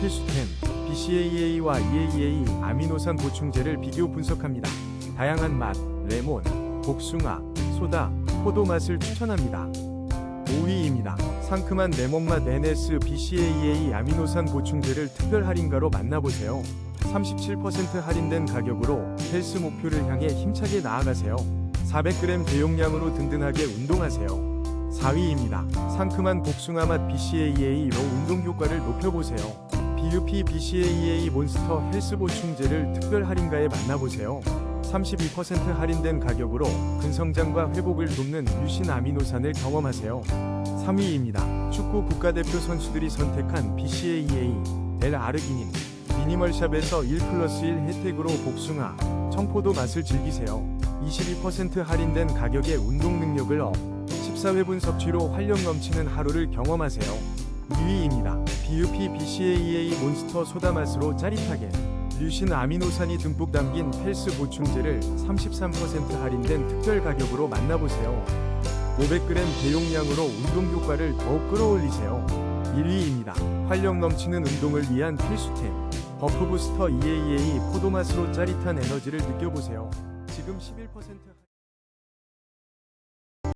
필수템 BCAA와 EAA 아미노산 보충제를 비교 분석합니다. 다양한 맛, 레몬, 복숭아, 소다, 포도 맛을 추천합니다. 5위입니다. 상큼한 레몬맛 NS BCAA 아미노산 보충제를 특별 할인가로 만나보세요. 37% 할인된 가격으로 헬스 목표를 향해 힘차게 나아가세요. 400g 대용량으로 든든하게 운동하세요. 4위입니다. 상큼한 복숭아 맛 BCAA로 운동 효과를 높여보세요. BUP BCAA 몬스터 헬스 보충제를 특별 할인가에 만나보세요. 32% 할인된 가격으로 근성장과 회복을 돕는 유신 아미노산을 경험하세요. 3위입니다. 축구 국가대표 선수들이 선택한 BCAA L-아르기닌 미니멀샵에서 1 플러스 1 혜택으로 복숭아, 청포도 맛을 즐기세요. 22% 할인된 가격에 운동 능력을 업, 14회분 섭취로 활력 넘치는 하루를 경험하세요. 2위입니다. BUP BCAA 몬스터 소다 맛으로 짜릿하게 류신 아미노산이 듬뿍 담긴 헬스 보충제를 33% 할인된 특별 가격으로 만나보세요. 500g 대용량으로 운동 효과를 더욱 끌어올리세요. 1위입니다. 활력 넘치는 운동을 위한 필수템. 버프 부스터 EAA 포도 맛으로 짜릿한 에너지를 느껴보세요. 지금 11%